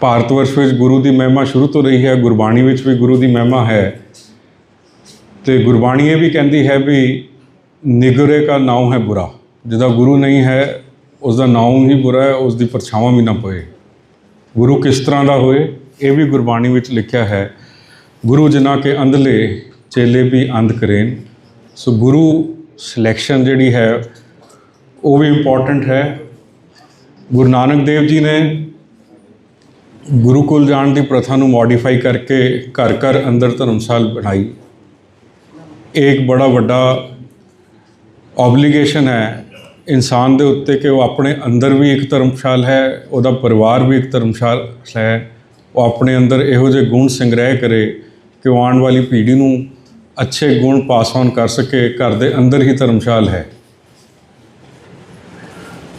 ਭਾਰਤ ਵਰਸ਼ ਵਿੱਚ ਗੁਰੂ ਦੀ ਮਹਿਮਾ ਸ਼ੁਰੂ ਤੋਂ ਰਹੀ ਹੈ, ਗੁਰਬਾਣੀ ਵਿੱਚ ਵੀ ਗੁਰੂ ਦੀ ਮਹਿਮਾ ਹੈ। ਤੇ ਗੁਰਬਾਣੀ ਇਹ ਵੀ ਕਹਿੰਦੀ ਹੈ ਵੀ ਨਿਗਰੇ ਕਾ ਨਾਮ ਹੈ ਬੁਰਾ। ਜਿਹਦਾ ਗੁਰੂ ਨਹੀਂ ਹੈ ਉਸ ਦਾ ਨਾਮ ਹੀ ਬੁਰਾ ਹੈ ਉਸ ਦੀ ਪਰਛਾਵਾਂ ਵੀ ਨਾ ਪਏ ਗੁਰੂ ਕਿਸ ਤਰ੍ਹਾਂ ਦਾ ਹੋਏ, ਇਹ ਵੀ ਗੁਰਬਾਣੀ ਵਿੱਚ ਲਿਖਿਆ ਹੈ। ਗੁਰੂ ਜਿਨ੍ਹਾਂ ਕੇ ਅੰਧਲੇ, ਚੇਲੇ ਵੀ ਅੰਧ ਕਰੇਨ। ਸੋ ਗੁਰੂ ਸਿਲੈਕਸ਼ਨ ਜਿਹੜੀ ਹੈ, ਉਹ ਵੀ ਇੰਪੋਰਟੈਂਟ ਹੈ। ਗੁਰੂ ਨਾਨਕ ਦੇਵ ਜੀ ਨੇ ਗੁਰੂਕੁਲ ਜਾਣ ਦੀ ਪ੍ਰਥਾ ਨੂੰ ਮੋਡੀਫਾਈ ਕਰਕੇ ਘਰ ਘਰ ਅੰਦਰ ਧਰਮਸਾਲ ਬਣਾਈ। ਇਹ ਇੱਕ ਬੜਾ ਵੱਡਾ ਆਬਲੀਗੇਸ਼ਨ ਹੈ। ਇਨਸਾਨ ਦੇ ਉੱਤੇ ਕਿ ਉਹ ਆਪਣੇ ਅੰਦਰ ਵੀ ਇੱਕ ਧਰਮਸ਼ਾਲ ਹੈ, ਉਹਦਾ ਪਰਿਵਾਰ ਵੀ ਇੱਕ ਧਰਮਸ਼ਾਲ ਹੈ। ਉਹ ਆਪਣੇ ਅੰਦਰ ਇਹੋ ਜਿਹੇ ਗੁਣ ਸੰਗ੍ਰਹਿ ਕਰੇ ਕਿ ਉਹ ਆਉਣ ਵਾਲੀ ਪੀੜ੍ਹੀ ਨੂੰ ਅੱਛੇ ਗੁਣ ਪਾਸ ਔਨ ਕਰ ਸਕੇ, ਘਰ ਦੇ ਅੰਦਰ ਹੀ ਧਰਮਸ਼ਾਲ ਹੈ।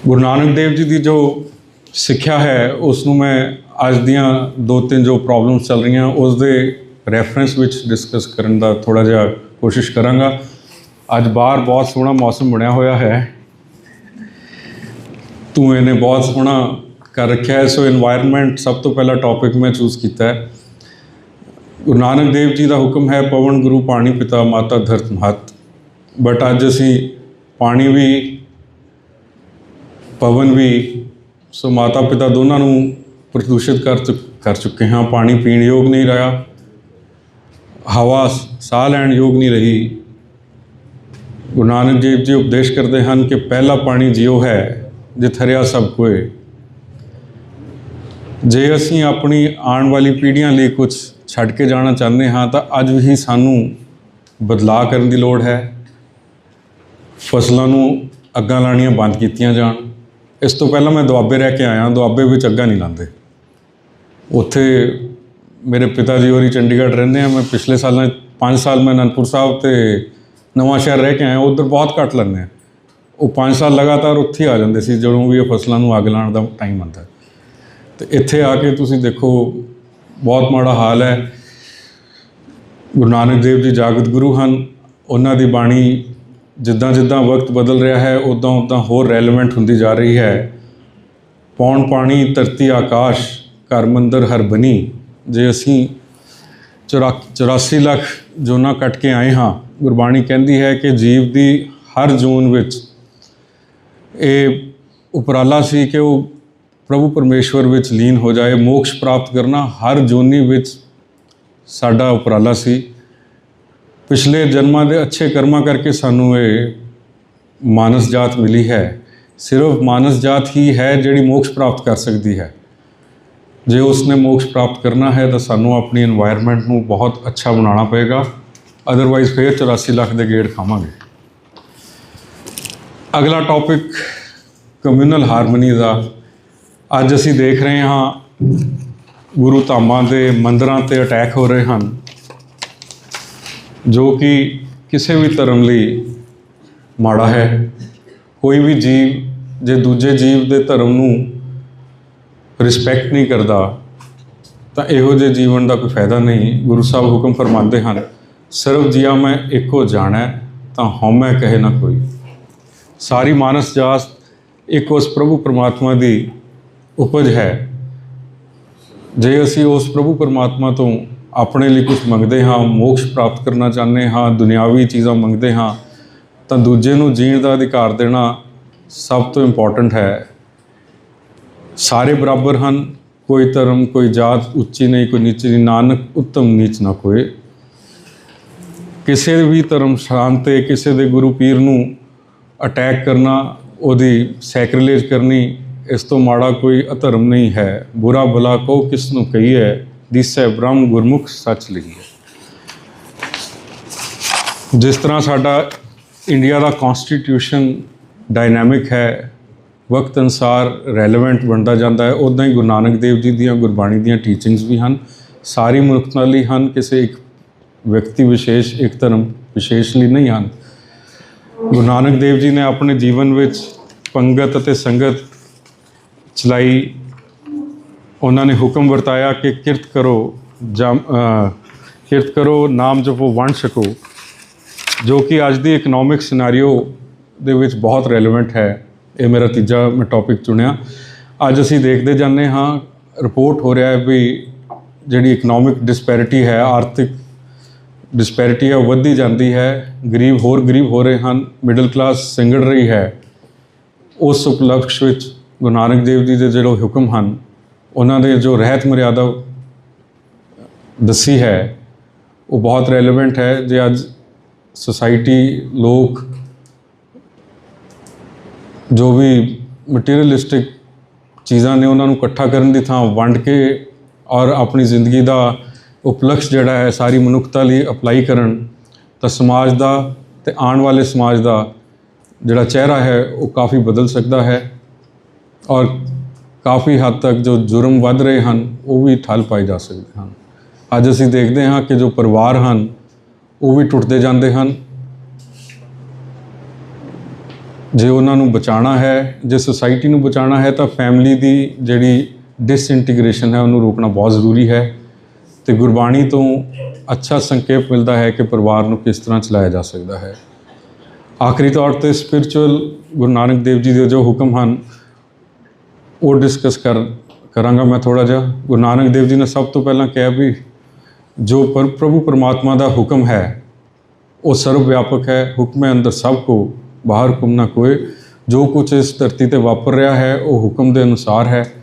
ਗੁਰੂ ਨਾਨਕ ਦੇਵ ਜੀ ਦੀ ਜੋ ਸਿੱਖਿਆ ਹੈ, ਉਸ ਨੂੰ ਮੈਂ ਅੱਜ ਦੀਆਂ ਦੋ ਤਿੰਨ ਜੋ ਪ੍ਰੋਬਲਮਸ ਚੱਲ ਰਹੀਆਂ ਉਸ ਦੇ ਰੈਫਰੈਂਸ ਵਿੱਚ ਡਿਸਕਸ ਕਰਨ ਦਾ ਥੋੜਾ ਜਿਹਾ ਕੋਸ਼ਿਸ਼ ਕਰਾਂਗਾ। ਅੱਜ ਬਾਹਰ ਬਹੁਤ ਸੋਹਣਾ ਮੌਸਮ ਬਣਿਆ ਹੋਇਆ ਹੈ। ਤੂੰ ਇਹਨੇ ਬਹੁਤ ਸੋਹਣਾ ਕਰ ਰੱਖਿਆ ਹੈ। ਸੋ এনवायरमेंट ਸਭ ਤੋਂ ਪਹਿਲਾ ਟੌਪਿਕ ਮੈਂ ਚੂਜ਼ ਕੀਤਾ ਹੈ। ਗੁਰੂ ਨਾਨਕ ਦੇਵ ਜੀ ਦਾ ਹੁਕਮ ਹੈ, ਪਵਨ ਗੁਰੂ ਪਾਣੀ ਪਿਤਾ ਮਾਤਾ ਧਰਤ ਮਹਤ। ਬਟ ਅੱਜ ਅਸੀਂ ਪਾਣੀ ਵੀ, ਪਵਨ ਵੀ, ਸੋ ਮਾਤਾ ਪਿਤਾ ਦੋਨਾਂ ਨੂੰ ਪ੍ਰਦੂਸ਼ਿਤ ਕਰ ਚੁੱਕ- ਕਰ ਚੁੱਕੇ ਹਾਂ, ਪਾਣੀ ਪੀਣ ਯੋਗ ਨਹੀਂ ਰਿਹਾ, ਹਵਾ ਸਾਹ ਲੈਣ ਯੋਗ ਨਹੀਂ ਰਹੀ। ਗੁਰੂ ਨਾਨਕ ਦੇਵ ਜੀ ਉਪਦੇਸ਼ ਕਰਦੇ ਹਨ ਕਿ ਪਹਿਲਾ ਪਾਣੀ ਜਿਉ ਹੈ ਜਿਤ ਹਰਿਆ ਸਭ ਕੋਏ ਜੇ ਅਸੀਂ ਆਪਣੀ ਆਉਣ ਵਾਲੀ ਪੀੜ੍ਹੀਆਂ ਲਈ ਕੁਝ ਛੱਡ ਕੇ ਜਾਣਾ ਚਾਹੁੰਦੇ ਹਾਂ, ਤਾਂ ਅੱਜ ਵੀ ਸਾਨੂੰ ਬਦਲਾਅ ਕਰਨ ਦੀ ਲੋੜ ਹੈ। ਫਸਲਾਂ ਨੂੰ ਅੱਗਾਂ ਲਾਣੀਆਂ ਬੰਦ ਕੀਤੀਆਂ ਜਾਣ। ਇਸ ਤੋਂ ਪਹਿਲਾਂ ਮੈਂ ਦੁਆਬੇ ਰਹਿ ਕੇ ਆਇਆ, ਦੁਆਬੇ ਵਿੱਚ ਅੱਗਾਂ ਨਹੀਂ ਲਾਉਂਦੇ। ਉੱਥੇ ਮੇਰੇ ਪਿਤਾ ਜੀ ਹੋਰੀ ਚੰਡੀਗੜ੍ਹ ਰਹਿੰਦੇ ਆ। ਮੈਂ ਪਿਛਲੇ ਸਾਲਾਂ 5 ਸਾਲ ਮੈਂ ਅਨੰਦਪੁਰ ਸਾਹਿਬ ਤੇ ਨਵਾਂ ਸ਼ਹਿਰ ਰਹਿ ਕੇ ਆਇਆ। ਉਧਰ ਬਹੁਤ ਘੱਟ ਲੈਂਦੇ ਆ। ਉਹ 5 ਸਾਲ ਲਗਾਤਾਰ ਉੱਥੇ ਆ ਜਾਂਦੇ ਸੀ, ਜਦੋਂ ਵੀ ਇਹ ਫਸਲਾਂ ਨੂੰ ਅੱਗ ਲਾਉਣ ਦਾ ਟਾਈਮ ਆਉਂਦਾ। ਤੇ ਇੱਥੇ ਆ ਕੇ ਤੁਸੀਂ ਦੇਖੋ, ਬਹੁਤ ਮਾੜਾ ਹਾਲ ਹੈ। ਗੁਰੂ ਨਾਨਕ ਦੇਵ ਜੀ ਜਾਗਤ ਗੁਰੂ ਹਨ। ਉਹਨਾਂ ਦੀ ਬਾਣੀ ਜਿੱਦਾਂ ਜਿੱਦਾਂ ਵਕਤ ਬਦਲ ਰਿਹਾ ਹੈ, ਉਦਾਂ ਉਦਾਂ ਹੋਰ ਰੈਲੇਵੈਂਟ ਹੁੰਦੀ ਜਾ ਰਹੀ ਹੈ। ਪੌਣ ਪਾਣੀ, ਧਰਤੀ, ਆਕਾਸ਼ ਘਰ ਮੰਦਰ ਹਰ ਬਣੀ। ਜੇ ਅਸੀਂ ਚੁਰਾ 84 ਲੱਖ ਜੂਨਾਂ ਕੱਟ ਕੇ ਆਏ ਹਾਂ, ਗੁਰਬਾਣੀ ਕਹਿੰਦੀ ਹੈ ਕਿ ਜੀਵ ਦੀ ਹਰ ਜੂਨ ਵਿੱਚ ਇਹ ਉਪਰਾਲਾ ਸੀ ਕਿ ਉਹ ਪ੍ਰਭੂ ਪਰਮੇਸ਼ਵਰ ਵਿੱਚ ਲੀਨ ਹੋ ਜਾਏ, ਮੋਕਸ਼ ਪ੍ਰਾਪਤ ਕਰਨਾ। ਹਰ ਜੂਨੀ ਵਿੱਚ ਸਾਡਾ ਉਪਰਾਲਾ ਸੀ। ਪਿਛਲੇ ਜਨਮਾਂ ਦੇ ਅੱਛੇ ਕਰਮਾਂ ਕਰਕੇ ਸਾਨੂੰ ਇਹ ਮਾਨਸ ਜਾਤ ਮਿਲੀ ਹੈ। ਸਿਰਫ ਮਾਨਸ ਜਾਤ ਹੀ ਹੈ ਜਿਹੜੀ ਮੋਕਸ਼ ਪ੍ਰਾਪਤ ਕਰ ਸਕਦੀ ਹੈ। ਜੇ ਉਸਨੇ ਮੋਕਸ਼ ਪ੍ਰਾਪਤ ਕਰਨਾ ਹੈ ਤਾਂ ਸਾਨੂੰ ਆਪਣੀ এনवायरमेंट ਨੂੰ ਬਹੁਤ ਅੱਛਾ ਬਣਾਉਣਾ ਪਏਗਾ। ਅਦਰਵਾਈਜ਼ ਫੇਰ 84 ਲੱਖ ਦੇ ਗੇੜ ਖਾਵਾਂਗੇ। ਅਗਲਾ ਟੌਪਿਕ ਕਮਿਊਨਲ ਹਾਰਮਨੀ ਦਾ। ਅੱਜ ਅਸੀਂ ਦੇਖ ਰਹੇ ਹਾਂ ਗੁਰੂ ਧਾਮਾਂ ਦੇ ਮੰਦਰਾਂ ਤੇ ਅਟੈਕ ਹੋ ਰਹੇ ਹਨ, ਜੋ ਕਿ ਕਿਸੇ ਵੀ ਧਰਮ ਲਈ ਮਾੜਾ ਹੈ। ਕੋਈ ਵੀ ਜੀਵ, ਜੇ ਦੂਜੇ ਜੀਵ ਦੇ ਧਰਮ ਨੂੰ ਰਿਸਪੈਕਟ ਨਹੀਂ ਕਰਦਾ, ਤਾਂ ਇਹੋ ਜਿਹੇ ਜੀਵਨ ਦਾ ਕੋਈ ਫਾਇਦਾ ਨਹੀਂ। ਗੁਰੂ ਸਾਹਿਬ ਹੁਕਮ ਫਰਮਾਉਂਦੇ ਹਨ ਸਰਵ ਜੀਆ ਮੈਂ, ਇੱਕੋ ਜਾਣੈ, ਤਾਂ ਹਉਮੈ ਕਹੇ ਨਾ ਕੋਈ। ਸਾਰੀ ਮਾਨਸ ਜਾਤ ਇੱਕ ਉਸ ਪ੍ਰਭੂ ਪਰਮਾਤਮਾ ਦੀ ਉਪਜ ਹੈ। ਜੇ ਅਸੀਂ ਉਸ ਪ੍ਰਭੂ ਪਰਮਾਤਮਾ ਤੋਂ ਆਪਣੇ ਲਈ ਕੁਝ ਮੰਗਦੇ ਹਾਂ, ਮੋਕਸ਼ ਪ੍ਰਾਪਤ ਕਰਨਾ ਚਾਹੁੰਦੇ ਹਾਂ, ਦੁਨਿਆਵੀ ਚੀਜ਼ਾਂ ਮੰਗਦੇ ਹਾਂ, ਤਾਂ ਦੂਜੇ ਨੂੰ ਜੀਣ ਦਾ ਅਧਿਕਾਰ ਦੇਣਾ ਸਭ ਤੋਂ ਇੰਪੋਰਟੈਂਟ ਹੈ। ਸਾਰੇ ਬਰਾਬਰ ਹਨ, ਕੋਈ ਧਰਮ, ਕੋਈ ਜਾਤ ਉੱਚੀ ਨਹੀਂ, ਕੋਈ ਨੀਚੀ ਨਹੀਂ, ਨਾਨਕ ਉੱਤਮ ਨੀਚ ਨਾ ਕੋਏ ਕਿਸੇ ਵੀ ਧਰਮ ਸਥਾਨ ਤੇ ਕਿਸੇ ਦੇ ਗੁਰੂ ਪੀਰ ਨੂੰ ਅਟੈਕ ਕਰਨਾ, ਉਹਦੀ ਸੈਕ੍ਰਿਲੇਜ ਕਰਨੀ, ਇਸ ਤੋਂ ਮਾੜਾ ਕੋਈ ਅਧਰਮ ਨਹੀਂ ਹੈ। ਬੁਰਾ ਭਲਾ ਕੋ ਕਿਸ ਨੂੰ ਕਹੀਏ, ਦਿਸੈ ਬ੍ਰਹਮ ਗੁਰਮੁਖ ਸੱਚ ਲਈਏ। ਜਿਸ ਤਰ੍ਹਾਂ ਸਾਡਾ ਇੰਡੀਆ ਦਾ ਕਨਸਟੀਟਿਊਸ਼ਨ ਡਾਇਨਾਮਿਕ ਹੈ ਵਕਤ ਅਨਸਾਰ ਰੈਲੇਵੈਂਟ ਬਣਦਾ ਜਾਂਦਾ ਹੈ। ਉਦਾਂ ਹੀ ਗੁਰੂ ਨਾਨਕ ਦੇਵ ਜੀ ਦੀਆਂ ਗੁਰਬਾਣੀ ਦੀਆਂ ਟੀਚਿੰਗਸ ਵੀ ਹਨ। ਸਾਰੀ ਮਨੁੱਖਤਾ ਲਈ ਹਨ, ਕਿਸੇ ਇੱਕ ਵਿਅਕਤੀ ਵਿਸ਼ੇਸ਼, ਇੱਕ ਧਰਮ ਵਿਸ਼ੇਸ਼ ਲਈ ਨਹੀਂ ਹਨ। ਗੁਰੂ ਨਾਨਕ ਦੇਵ ਜੀ ਨੇ ਆਪਣੇ ਜੀਵਨ ਵਿੱਚ ਪੰਗਤ ਅਤੇ ਸੰਗਤ ਚਲਾਈ। ਉਹਨਾਂ ਨੇ ਹੁਕਮ ਵਰਤਾਇਆ ਕਿ ਕਿਰਤ ਕਰੋ ਜਮ ਕਿਰਤ ਕਰੋ, ਨਾਮ ਜਪੋ, ਵੰਡ ਛਕੋ, ਜੋ ਕਿ ਅੱਜ ਦੀ ਇਕਨੋਮਿਕ ਸਿਨੈਰੀਓ ਦੇ ਵਿੱਚ ਬਹੁਤ ਰੈਲੇਵੈਂਟ ਹੈ। ਇਹ ਮੇਰਾ ਤੀਜਾ ਮੈਂ ਟੌਪਿਕ ਚੁਣਿਆ। ਅੱਜ ਅਸੀਂ ਦੇਖਦੇ ਜਾਂਦੇ ਹਾਂ ਰਿਪੋਰਟ ਹੋ ਰਿਹਾ ਹੈ ਵੀ ਜਿਹੜੀ ਇਕਨੋਮਿਕ ਡਿਸਪੈਰਿਟੀ ਹੈ, ਆਰਥਿਕ ਡਿਸਪੈਰਿਟੀ ਹੈ, ਉਹ ਵੱਧਦੀ ਜਾਂਦੀ ਹੈ। ਗਰੀਬ ਹੋਰ ਗਰੀਬ ਹੋ ਰਹੇ ਹਨ ਮਿਡਲ ਕਲਾਸ ਸਿੰਗੜ ਰਹੀ ਹੈ। ਉਸ ਉਪਲਕਸ਼ ਵਿੱਚ ਗੁਰੂ ਨਾਨਕ ਦੇਵ ਜੀ ਦੇ ਜਿਹੜੇ ਹੁਕਮ ਹਨ, ਉਹਨਾਂ ਦੇ ਜੋ ਰਹਿਤ ਮਰਿਆਦਾ ਦੱਸੀ ਹੈ, ਉਹ ਬਹੁਤ ਰੈਲੇਵੈਂਟ ਹੈ। ਜੇ ਅੱਜ ਸੋਸਾਇਟੀ ਲੋਕ ਜੋ ਵੀ ਮਟੀਰੀਅਲਿਸਟਿਕ ਚੀਜ਼ਾਂ ਨੇ ਉਹਨਾਂ ਨੂੰ ਇਕੱਠਾ ਕਰਨ ਦੀ ਥਾਂ ਵੰਡ ਕੇ ਔਰ ਆਪਣੀ ਜ਼ਿੰਦਗੀ ਦਾ ਉਪਲਕਸ਼ ਜਿਹੜਾ ਹੈ ਸਾਰੀ ਮਨੁੱਖਤਾ ਲਈ ਅਪਲਾਈ ਕਰਨ, ਤਾਂ ਸਮਾਜ ਦਾ ਤੇ ਆਉਣ ਵਾਲੇ ਸਮਾਜ ਦਾ ਜਿਹੜਾ ਚਿਹਰਾ ਹੈ ਉਹ ਕਾਫੀ ਬਦਲ ਸਕਦਾ ਹੈ ਔਰ ਕਾਫੀ ਹੱਦ ਤੱਕ ਜੋ ਜੁਰਮ ਵੱਧ ਰਹੇ ਹਨ, ਉਹ ਵੀ ਠੱਲ ਪਾਏ ਜਾ ਸਕਦੇ ਹਨ। ਅੱਜ ਅਸੀਂ ਦੇਖਦੇ ਹਾਂ ਕਿ ਜੋ ਪਰਿਵਾਰ ਹਨ, ਉਹ ਵੀ ਟੁੱਟਦੇ ਜਾਂਦੇ ਹਨ ਜੇ ਉਹਨਾਂ ਨੂੰ ਬਚਾਉਣਾ ਹੈ, ਜੇ ਸੁਸਾਇਟੀ ਨੂੰ ਬਚਾਉਣਾ ਹੈ, ਤਾਂ ਫੈਮਿਲੀ ਦੀ ਜਿਹੜੀ ਡਿਸਇੰਟੀਗ੍ਰੇਸ਼ਨ ਹੈ, ਉਹਨੂੰ ਰੋਕਣਾ ਬਹੁਤ ਜ਼ਰੂਰੀ ਹੈ ਤੇ ਗੁਰਬਾਣੀ ਤੋਂ ਅੱਛਾ ਸੰਕੇਤ ਮਿਲਦਾ ਹੈ ਕਿ ਪਰਿਵਾਰ ਨੂੰ ਕਿਸ ਤਰ੍ਹਾਂ ਚਲਾਇਆ ਜਾ ਸਕਦਾ ਹੈ। ਆਖਰੀ ਤੌਰ ਤੇ ਸਪਿਰਚੁਅਲ ਗੁਰੂ ਨਾਨਕ ਦੇਵ ਜੀ ਦੇ ਜੋ ਹੁਕਮ ਹਨ, ਉਹ ਡਿਸਕਸ ਕਰ, ਕਰਾਂਗਾ ਮੈਂ ਥੋੜਾ ਜਿਹਾ। ਗੁਰੂ ਨਾਨਕ ਦੇਵ ਜੀ ਨੇ ਸਭ ਤੋਂ ਪਹਿਲਾਂ ਕਿਹਾ ਵੀ ਜੋ ਪਰ ਪ੍ਰਭੂ ਪਰਮਾਤਮਾ ਦਾ ਹੁਕਮ ਹੈ, ਉਹ ਸਰਵ ਵਿਆਪਕ ਹੈ, ਹੁਕਮ ਅੰਦਰ ਸਭ ਕੋ। ਬਾਹਰ ਹੁਕਮ ਨਾ ਕੋਏ। ਜੋ ਕੁਝ ਇਸ ਧਰਤੀ ਤੇ ਵਾਪਰ ਰਿਹਾ ਹੈ, ਉਹ ਹੁਕਮ ਦੇ ਅਨੁਸਾਰ ਹੈ।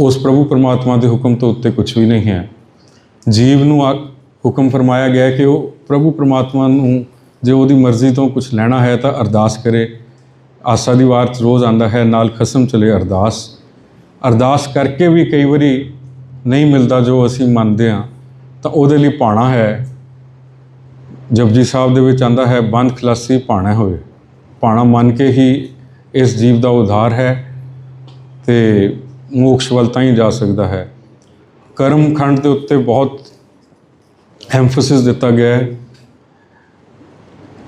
ਉਸ ਪ੍ਰਭੂ ਪਰਮਾਤਮਾ ਦੇ ਹੁਕਮ ਤੋਂ ਉੱਤੇ ਕੁਝ ਵੀ ਨਹੀਂ ਹੈ। ਜੀਵ ਨੂੰ ਆ- ਹੁਕਮ ਫਰਮਾਇਆ ਗਿਆ ਕਿ ਉਹ ਪ੍ਰਭੂ ਪਰਮਾਤਮਾ ਨੂੰ ਜੇ ਉਹਦੀ ਮਰਜ਼ੀ ਤੋਂ ਕੁਝ ਲੈਣਾ ਹੈ ਤਾਂ ਅਰਦਾਸ ਕਰੇ। ਆਸਾ ਦੀ ਵਾਰ 'ਚ ਰੋਜ਼ ਆਂਦਾ ਹੈ, ਨਾਲ ਖਸਮ ਚਲੇ ਅਰਦਾਸ। ਅਰਦਾਸ ਕਰਕੇ ਵੀ ਕਈ ਵਾਰੀ ਨਹੀਂ ਮਿਲਦਾ ਜੋ ਅਸੀਂ ਮੰਨਦੇ ਹਾਂ, ਤਾਂ ਉਹਦੇ ਲਈ ਪਾਣਾ ਹੈ। ਜਪਜੀ ਸਾਹਿਬ ਦੇ ਵਿੱਚ ਆਂਦਾ ਹੈ, ਬੰਦ ਖਲਾਸੀ ਪਾਣਾ ਹੋਵੇ ਪਾਣਾ ਮੰਨ ਕੇ ਹੀ ਇਸ ਜੀਵ ਦਾ ਉਧਾਰ ਹੈ ਤੇ ਮੋਕਸ਼ ਵੱਲ ਤਾਂ ਹੀ ਜਾ ਸਕਦਾ ਹੈ। ਕਰਮ ਖੰਡ ਦੇ ਉੱਤੇ ਬਹੁਤ ਐਮਫੋਸਿਸ ਦਿੱਤਾ ਗਿਆ ਹੈ।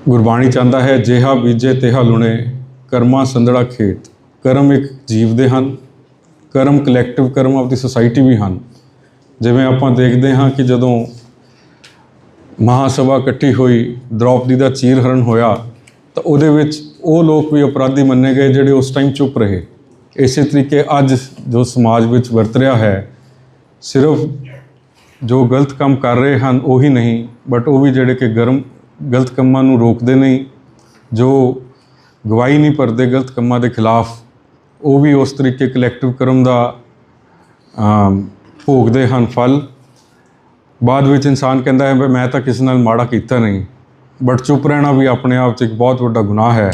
ਗੁਰਬਾਣੀ ਚਾਹੁੰਦਾ ਹੈ, ਜਿਹਾ ਬੀਜੇ ਤਿਹਾ ਲੁਣੇ, ਕਰਮਾ ਸੰਧੜਾ ਖੇਤ। ਕਰਮ ਇੱਕ ਜੀਵ ਦੇ ਹਨ। ਕਰਮ collective karma of the society ਵੀ ਹਨ। ਜਿਵੇਂ ਆਪਾਂ ਦੇਖਦੇ ਹਾਂ ਕਿ ਜਦੋਂ ਮਹਾਸਭਾ ਇਕੱਠੀ ਹੋਈ, ਦ੍ਰੌਪਦੀ ਦਾ ਚੀਰਹਰਨ ਹੋਇਆ, ਤਾਂ ਉਹਦੇ ਵਿੱਚ ਉਹ ਲੋਕ ਵੀ ਅਪਰਾਧੀ ਮੰਨੇ ਗਏ ਜਿਹੜੇ ਉਸ ਟਾਈਮ ਚੁੱਪ ਰਹੇ। ਇਸੇ ਤਰੀਕੇ ਅੱਜ ਜੋ ਸਮਾਜ ਵਿੱਚ ਵਰਤ ਰਿਹਾ ਹੈ, ਸਿਰਫ ਜੋ ਗਲਤ ਕੰਮ ਕਰ ਰਹੇ ਹਨ ਉਹੀ ਨਹੀਂ ਬਟ ਉਹ ਵੀ ਜਿਹੜੇ ਕਿ ਗਰਮ, ਗਲਤ ਕੰਮਾਂ ਨੂੰ ਰੋਕਦੇ ਨਹੀਂ, ਜੋ ਗਵਾਹੀ ਨਹੀਂ ਭਰਦੇ ਗਲਤ ਕੰਮਾਂ ਦੇ ਖਿਲਾਫ, ਉਹ ਵੀ ਉਸ ਤਰੀਕੇ ਕਲੈਕਟਿਵ ਕਰਮ ਦਾ ਭੋਗਦੇ ਹਨ ਫਲ। ਬਾਅਦ ਵਿੱਚ ਇਨਸਾਨ ਕਹਿੰਦਾ ਹੈ ਵੀ ਮੈਂ ਤਾਂ ਕਿਸੇ ਨਾਲ ਮਾੜਾ ਕੀਤਾ ਨਹੀਂ ਬਟ ਚੁੱਪ ਰਹਿਣਾ ਵੀ ਆਪਣੇ ਆਪ 'ਚ ਇੱਕ ਬਹੁਤ ਵੱਡਾ ਗੁਨਾਹ ਹੈ।